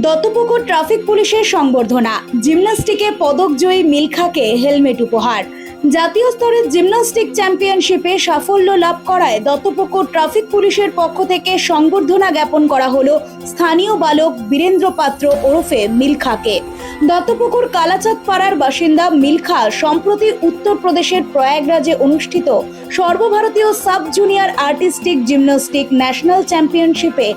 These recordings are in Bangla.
দত্তপুকুর ট্রাফিক পুলিশের সংবর্ধনা। জিমন্যাস্টিকে পদকজয়ী মিলখাকে হেলমেট উপহার। জাতীয় স্তরের জিমন্যাস্টিক চ্যাম্পিয়নশিপে সাফল্য লাভ করায় দত্তপুকুর ট্রাফিক পুলিশের পক্ষ থেকে সংবর্ধনা জ্ঞাপন করা হলো স্থানীয় বালক বীরেন্দ্র পাত্র ওরফে মিলখাকে। দত্তপুকুর কালাচাঁদ পাড়ার বাসিন্দা মিলখা সম্প্রতি উত্তরপ্রদেশের প্রয়াগরাজে অনুষ্ঠিত সর্বভারতীয় sub junior artistic gymnastic national চ্যাম্পিয়নশিপে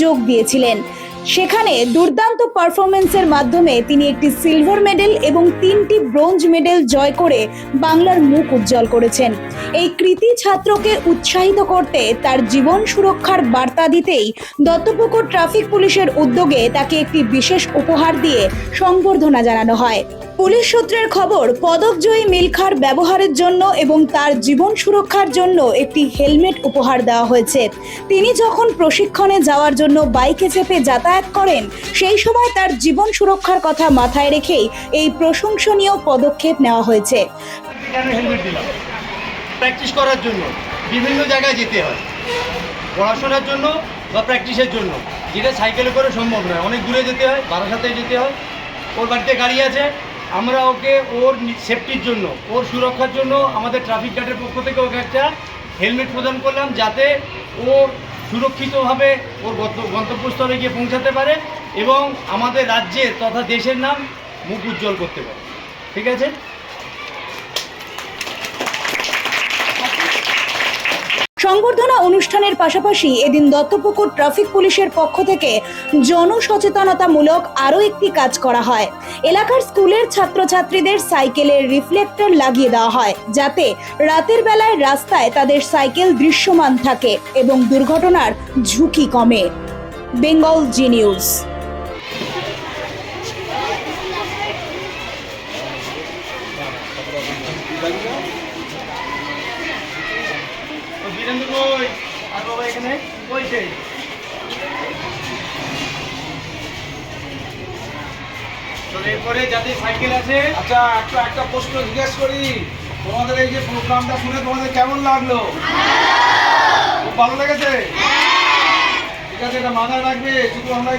যোগ দিয়েছিলেন। সেখানে দুর্দান্ত পারফরমেন্সের মাধ্যমে তিনি একটি সিলভার মেডেল এবং তিনটি ব্রোঞ্জ মেডেল জয় করে বাংলার মুখ উজ্জ্বল করেছেন। এই কৃতি ছাত্রকে উৎসাহিত করতে তার জীবন সুরক্ষার বার্তা দিতেই দত্তপুকুর ট্রাফিক পুলিশের উদ্যোগে তাকে একটি বিশেষ উপহার দিয়ে সংবর্ধনা জানানো হয়। পুলিশ সূত্রের খবর, পদকজয়ী মিলখার ব্যবহারের জন্য এবং তার জীবন সুরক্ষার জন্য একটি হেলমেট উপহার দেওয়া হয়েছে। তিনি যখন প্রশিক্ষণে যাওয়ার জন্য বাইকে চেপে যাতায়াত করেন, সেই সময় তার জীবন সুরক্ষার কথা মাথায় রেখেই এই প্রশংসনীয় পদক্ষেপ নেওয়া হয়েছে। প্র্যাকটিস করার জন্য, বিভিন্ন জায়গায় যেতে হয়। পড়াশোনার জন্য বা প্র্যাকটিসের জন্য। যেটা সাইকেলে করে সম্ভব নয়। অনেক দূরে যেতে হয়, বারাসাতে যেতে হয়। ওর বাড়িতে গাড়ি আছে। আমরা ওকে ওর সেফটির জন্য, ওর সুরক্ষার জন্য আমাদের ট্রাফিক গার্ডের পক্ষ থেকে ওকে একটা হেলমেট প্রদান করলাম যাতে ও সুরক্ষিতভাবে ওর গন্ত- গন্তব্যস্থলে গিয়ে পৌঁছাতে পারে এবং আমাদের রাজ্যের তথা দেশের নাম মুখ উজ্জ্বল করতে পারে। ঠিক আছে? সংবর্ধনা অনুষ্ঠানের পাশাপাশি এদিন দত্তপুকুর ট্রাফিক পুলিশের পক্ষ থেকে জনসচেতনতামূলক আরও একটি কাজ করা হয়। এলাকার স্কুলের ছাত্রছাত্রীদের সাইকেলের রিফ্লেক্টর লাগিয়ে দেওয়া হয়, যাতে রাতের বেলায় রাস্তায় তাদের সাইকেল দৃশ্যমান থাকে এবং দুর্ঘটনার ঝুঁকি কমে। বেঙ্গল জি নিউজ। বীরেন্দ্র কই আর বাবা এখানে কই এরপরে যাদের সাইকেল আছে। আচ্ছা একটা একটা প্রশ্ন জিজ্ঞেস করি। তোমাদের এই যে প্রোগ্রামটা শুনে তোমাদের কেমন লাগল? খুব ভালো লেগেছে? ঠিক আছে এটা মাথায় রাখবে শুধু আমরাই